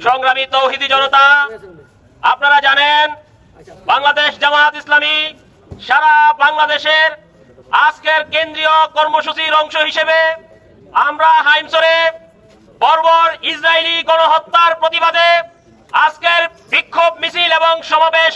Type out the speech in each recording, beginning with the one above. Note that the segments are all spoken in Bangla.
সংগ্রামী তৌহিদি জনতা, আপনারা জানেন বাংলাদেশ জামাত ইসলামী সারা বাংলাদেশের আজকের কেন্দ্রীয় কর্মসূচির অংশ হিসেবে আমরা হাইমসরে বর্বর ইসরায়েলি গণহত্যার প্রতিবাদে আজকের বিক্ষোভ মিছিল এবং সমাবেশ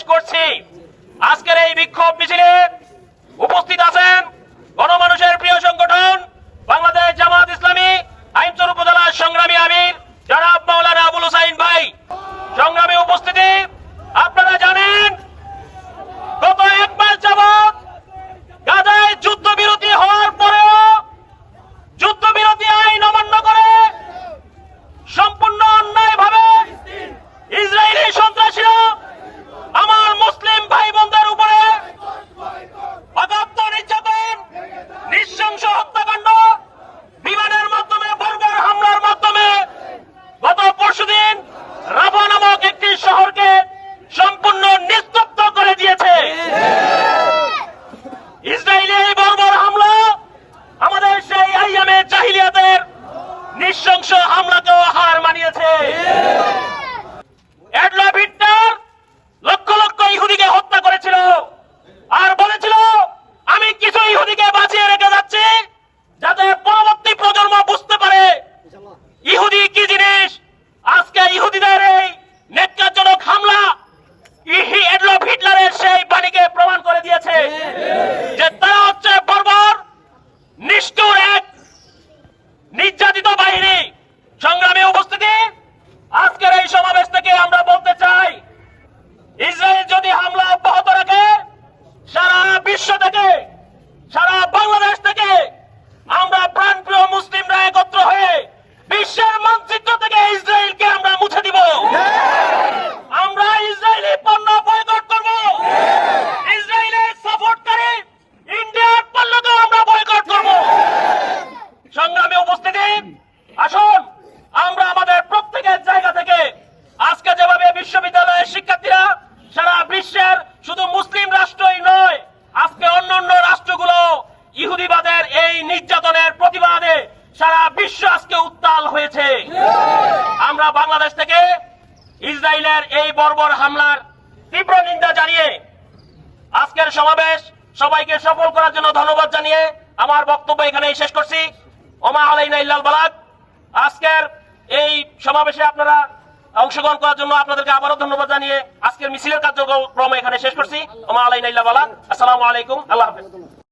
এই নির্যাতনের প্রতিবাদে সারা বিশ্ব আজকে উত্তাল হয়েছে। আমরা বাংলাদেশ থেকে ইসরায়েলের এই বর্বর হামলার তীব্র নিন্দা জানিয়ে আজকের সমাবেশ সবাইকে সফল করার জন্য ধন্যবাদ জানিয়ে আমার বক্তব্য এখানেই শেষ করছি। ওমা আলাইনা ইল্লাল বালাক আজকের এই সমাবেশে আপনারা অংশগ্রহণ করার জন্য আপনাদেরকে আবারও ধন্যবাদ জানিয়ে আজকের মিছিলের কার্যক্রম এখানে শেষ করছি। ওমা আলাইনা ইল্লাল বালাক আসসালামু আলাইকুম। আল্লাহ হাফেজ।